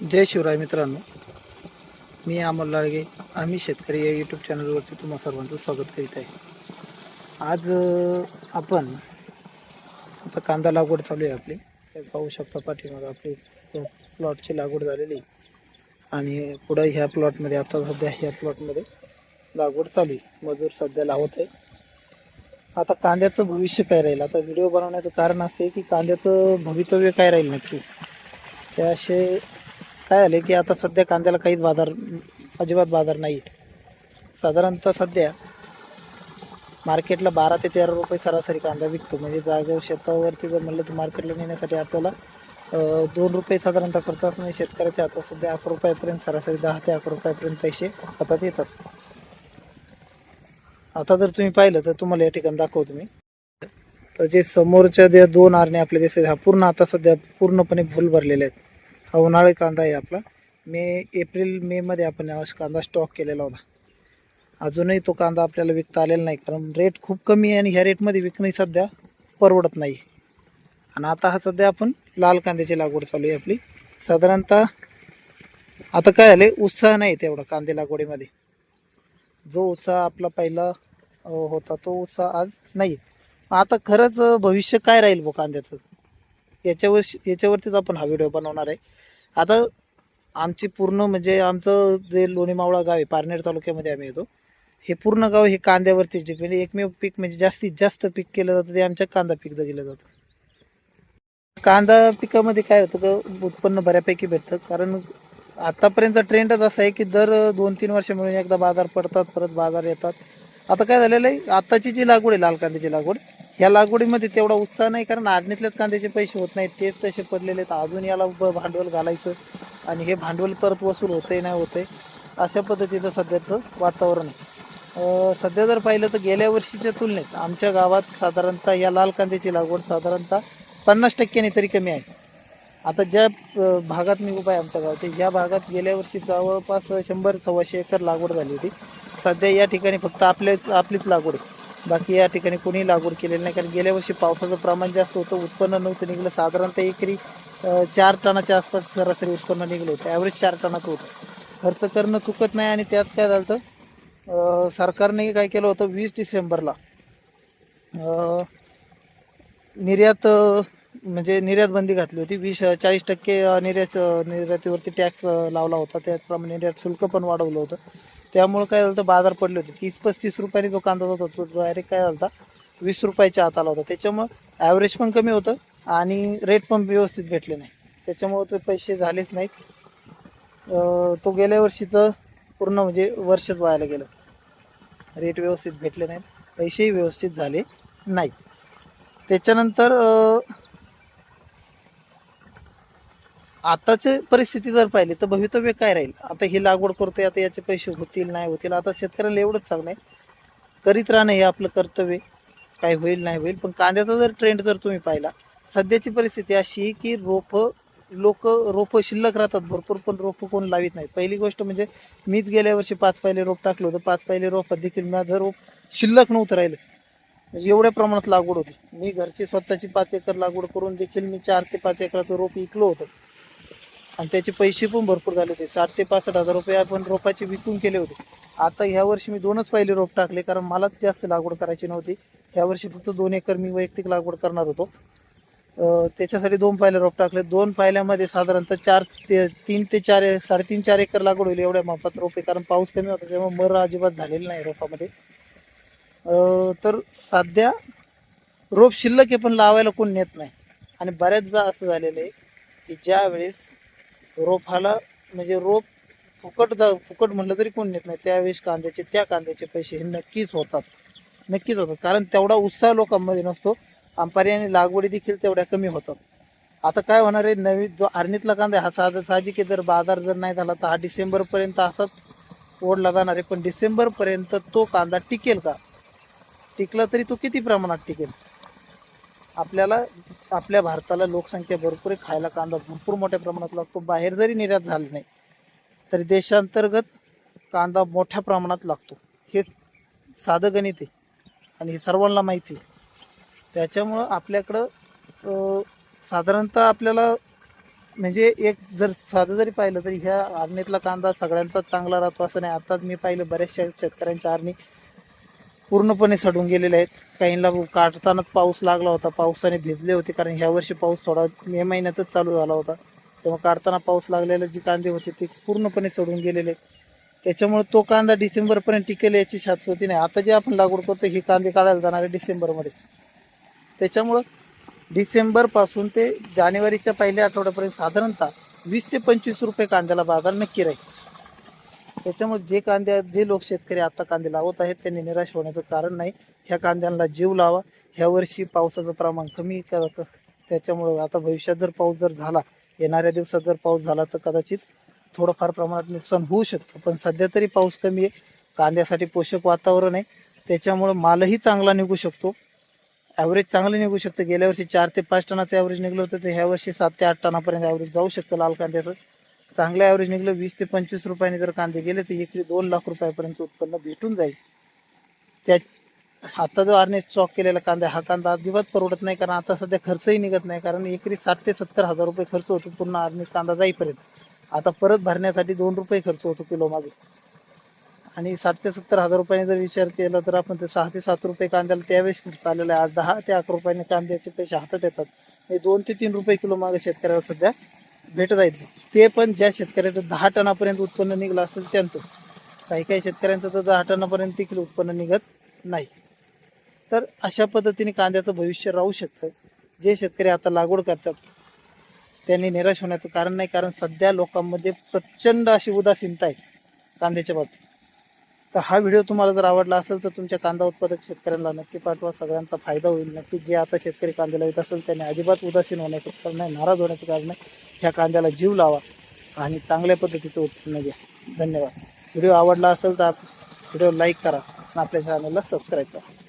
जय शिवराय मित्रांनो. मी अमोल लाळगे. आम्ही शेतकरी या यूट्यूब चॅनलवरती तुम्हा सर्वांचं स्वागत करीत आहे. आज आपण आता कांदा लागवड चालू आहे आपली. पाहू शकता पाठीमागं आपली प्लॉटची लागवड झालेली आहे. आणि पुढं ह्या प्लॉटमध्ये आता सध्या ह्या प्लॉटमध्ये लागवड चालू आहे. मजूर सध्या लावत आहे. आता कांद्याचं भविष्य काय राहील? आता व्हिडिओ बनवण्याचं कारण असं आहे की कांद्याचं भवितव्य काय राहील नक्की? ते असे काय झाले की आता सध्या कांद्याला काहीच बाजार अजिबात बाजार नाही. साधारणतः सध्या मार्केटला बारा ते तेरा रुपये सरासरी कांदा विकतो. म्हणजे जागेवर शेतावरती जर म्हणलं तर मार्केटला नेण्यासाठी आपल्याला दोन रुपये साधारणतः खर्च नाही शेतकऱ्याच्या आता सध्या अकरा रुपयापर्यंत सरासरी दहा ते अकरा रुपयापर्यंत पैसे हातात येतात. आता जर तुम्ही पाहिलं तर तुम्हाला या ठिकाणी दाखवतो मी. तर जे समोरच्या ज्या दोन आरणे आपले दिसत हा पूर्ण आता सध्या पूर्णपणे फुल भरलेले आहेत. हा उन्हाळी कांदा आहे आपला. मे एप्रिल मेमध्ये आपण हा कांदा स्टॉक केलेला होता. अजूनही तो कांदा आपल्याला विकता आलेला नाही कारण रेट खूप कमी आहे आणि ह्या रेटमध्ये विकणंही सध्या परवडत नाही. आणि आता हा सध्या आपण लाल कांद्याची लागवड चालू आहे आपली. साधारणतः आता काय झाले उत्साह नाही तेवढा कांदे लागवडीमध्ये. जो उत्साह आपला पहिला होता तो उत्साह आज नाही. आता खरंच भविष्य काय राहील बो कांद्याचं? याच्यावर याच्यावरतीच आपण हा व्हिडिओ बनवणार आहे. आता आमची पूर्ण म्हणजे आमचं जे लोणी मावळा गाव आहे पारनेर तालुक्यामध्ये आम्ही येतो. हे पूर्ण गाव हे कांद्यावरतीच डिपेंड म्हणजे एकमेव पीक म्हणजे जास्तीत जास्त पीक केलं जातं ते आमच्या कांदा पीक गेलं जातं. कांदा पिकामध्ये काय होतं का उत्पन्न बऱ्यापैकी भेटतं. कारण आतापर्यंत ट्रेंडच असा आहे की दर दोन तीन वर्ष मिळून एकदा बाजार पडतात परत बाजार येतात. आता काय झालेलं आहे आत्ताची जी लागवड आहे लाल कांद्याची लागवड या लागवडीमध्ये तेवढा उत्साह नाही कारण आडणीतल्याच कांद्याचे पैसे होत नाहीत. तेच तसे पडलेले आहेत. अजून याला भांडवल घालायचं आणि हे भांडवल परत वसूल होतंय नाही होतंय अशा पद्धतीचं सध्याचं वातावरण आहे. सध्या जर पाहिलं तर गेल्या वर्षीच्या तुलनेत आमच्या गावात साधारणतः या लाल कांद्याची लागवड साधारणतः पन्नास टक्क्याने तरी कमी आहे. आता ज्या भागात मी उभा आहे आमच्या गावात या भागात गेल्या वर्षी जवळपास शंभर सव्वाशे एकर लागवड झाली होती. सध्या या ठिकाणी फक्त आपल्या आपलीच लागवड आहे. बाकी या ठिकाणी कोणी लागवड केलेली नाही. कारण गेल्या वर्षी पावसाचं प्रमाण जास्त होतं उत्पन्न नव्हतं निघलं. साधारणतः एकरी चार टनाच्या आसपास सरासरी उत्पन्न निघलं होतं. ॲव्हरेज चार टनाचं होतं. खर्च करणं चुकत नाही आणि त्यात काय झालं होतं, सरकारने काय केलं होतं? वीस डिसेंबरला निर्यात म्हणजे निर्यात बंदी घातली होती. वीस चाळीस टक्के निर्यात निर्यातीवरती टॅक्स लावला होता. त्याचप्रमाणे निर्यात शुल्क पण वाढवलं होतं. त्यामुळं काय झालं होतं, बाजार पडले होते. तीस पस्तीस रुपयाने जो कांदा जात होता तो डायरेक्ट काय झाला होता, वीस रुपयाच्या हाताला आला होता. त्याच्यामुळं ॲव्हरेज पण कमी होतं आणि रेट पण व्यवस्थित भेटले नाही. त्याच्यामुळं ते पैसे झालेच नाहीत. तो गेल्या वर्षीचं पूर्ण म्हणजे वर्षच व्हायला गेलं. रेट व्यवस्थित भेटले नाहीत. पैसेही व्यवस्थित झाले नाहीत. त्याच्यानंतर आताची परिस्थिती जर पाहिली तर भवितव्य काय राहील? आता ही लागवड करतोय आता याचे पैसे होतील नाही होतील आता शेतकऱ्याला एवढंच सांगणं आहे. करीत राहणं हे आपलं कर्तव्य काय होईल नाही होईल. पण कांद्याचा जर ट्रेंड जर तुम्ही पाहिला सध्याची परिस्थिती अशी आहे की रोप लोक रोप शिल्लक राहतात भरपूर पण रोप कोण लावित नाहीत. पहिली गोष्ट म्हणजे मीच गेल्या वर्षी पाच पायले रोप टाकलं होतं. पाच पायले रोप देखील माझं रोप शिल्लक नव्हतं राहिलं. म्हणजे एवढ्या प्रमाणात लागवड होती. मी घरची स्वतःची पाच एकर लागवड करून देखील मी चार ते पाच एकराचं रोप विकलो होतं. आणि त्याचे पैसे पण भरपूर झाले होते. साठ ते पासष्ट हजार रुपये आपण रोपाचे विकून केले होते. आता ह्या वर्षी मी दोनच पहिले रोप टाकले कारण मलाच जास्त लागवड करायची नव्हती. ह्या वर्षी फक्त दोन एकर मी वैयक्तिक लागवड करणार होतो. त्याच्यासाठी दोन पायले रोप टाकले. दोन पायल्यामध्ये साधारणतः चार ते तीन ते चार साडेतीन चार एकर लागवड होईल एवढ्या मापात रोपे कारण पाऊस कमी होता त्यामुळे मर अजिबात झालेलं नाही रोपामध्ये. तर सध्या रोप शिल्लक आहे पण लावायला कोण नेत नाही. आणि बऱ्याचदा असं झालेलं आहे की ज्या वेळेस रोपाला म्हणजे रोप फुकट जा फुकट म्हणलं तरी कोण नेत नाही. त्यावेळेस कांद्याचे त्या कांद्याचे पैसे हे नक्कीच होतात. नक्कीच होतात. कारण तेवढा उत्साह लोकांमध्ये नसतो. आणि लागवडी देखील तेवढ्या कमी होतात. आता काय होणार आहे? नवीन जो आर्णीतला कांदा हा साधा साहजिक आहे. जर बाजार जर नाही झाला तर हा डिसेंबरपर्यंत असाच ओढला जाणार आहे. पण डिसेंबरपर्यंत तो कांदा टिकेल का? टिकला तरी तो किती प्रमाणात टिकेल? आपल्याला आपल्या भारताला लोकसंख्या भरपूर आहे खायला कांदा भरपूर मोठ्या प्रमाणात लागतो बाहेर जरी निर्यात झाला नाही तरी देशांतर्गत कांदा मोठ्या प्रमाणात लागतो. हे साधं गणित आहे आणि हे सर्वांना माहिती आहे. त्याच्यामुळं आपल्याकडं साधारणतः आपल्याला म्हणजे एक जर साधं जरी पाहिलं तरी ह्या आरणीतला कांदा सगळ्यांचाच चांगला राहतो असं नाही. आताच मी पाहिलं बऱ्याचशा शेतकऱ्यांच्या आरणी पूर्णपणे सडून गेलेले आहेत. काहींना काढतानाच पाऊस लागला होता. पावसाने भिजले होते कारण ह्या वर्षी पाऊस थोडा मे महिन्यातच चालू झाला होता. तेव्हा काढताना पाऊस लागलेले जे कांदे होते ते पूर्णपणे सडून गेलेले. आहेत त्याच्यामुळे तो कांदा डिसेंबरपर्यंत टिकेल याची शाश्वती होती नाही. आता जे आपण लागवड करतो ही कांदे काढायला जाणार आहे डिसेंबरमध्ये. त्याच्यामुळं डिसेंबरपासून ते जानेवारीच्या पहिल्या आठवड्यापर्यंत साधारणतः वीस ते पंचवीस रुपये कांद्याला बाजार नक्की राहील. त्याच्यामुळे जे कांदे जे लोक शेतकरी आता कांदे लावत आहेत त्यांनी निराश होण्याचं कारण नाही. ह्या कांद्यांना जीव लावा. ह्या वर्षी पावसाचं प्रमाण कमी क- त्याच्यामुळं आता भविष्यात जर पाऊस जर झाला येणाऱ्या दिवसात जर पाऊस झाला तर कदाचित थोडंफार प्रमाणात नुकसान होऊ शकतं. पण सध्या तरी पाऊस कमी आहे. कांद्यासाठी पोषक वातावरण आहे. त्याच्यामुळं मालही चांगला निघू शकतो. ॲव्हरेज चांगलं निघू शकतं. गेल्या वर्षी चार ते पाच टनाचं ॲव्हरेज निघलं होतं. तर ह्या वर्षी सात ते आठ टनापर्यंत ॲव्हरेज जाऊ शकतं लाल कांद्याचं. चांगलं ॲव्हरेज निघलं वीस ते पंचवीस रुपयाने जर कांदे गेले तर एकरी दोन लाख रुपयापर्यंत उत्पन्न भेटून जाईल. त्या आता जो आरने स्टॉक केलेला कांदा हा कांदा अजिबात परवडत नाही कारण आता सध्या खर्चही निघत नाही कारण एकरी साठ ते सत्तर हजार रुपये खर्च होतो पूर्ण आरने कांदा जाईपर्यंत. आता परत भरण्यासाठी दोन रुपये खर्च होतो किलो मागे. आणि साठ ते सत्तर हजार रुपयाने जर विचार केला तर आपण ते सहा ते सात रुपये कांद्याला त्यावेळेस खर्च आलेला आहे. आज दहा ते अकरा रुपयाने कांद्याचे पैसे हातात येतात. हे दोन ते तीन रुपये किलो मागे शेतकऱ्याला सध्या भेटत आहेत. ते पण ज्या शेतकऱ्याचं दहा टनापर्यंत उत्पन्न निघलं असेल त्यांचं. काही काही शेतकऱ्यांचं तर दहा टनापर्यंत देखील उत्पन्न निघत नाही. तर अशा पद्धतीने कांद्याचं भविष्य राहू शकतं. जे शेतकरी आता लागवड करतात त्यांनी निराश होण्याचं कारण नाही कारण सध्या लोकांमध्ये प्रचंड अशी उदासीनता आहे कांद्याच्या बाबतीत. तर हा व्हिडिओ तुम्हाला जर आवडला असेल तर तुमच्या कांदा उत्पादक शेतकऱ्यांना नक्की पाठवा. सगळ्यांचा फायदा होईल. नक्की जे आता शेतकरी कांद्याला येत असेल त्यांनी अजिबात उदासीन होण्याचं कारण नाही नाराज होण्याचं कारण नाही. ह्या कांद्याला जीव लावा आणि चांगल्या पद्धतीचं उत्पन्न घ्या. धन्यवाद. व्हिडिओ आवडला असेल तर व्हिडिओ लाईक करा आणि आपल्या चॅनलला सबस्क्राईब करा.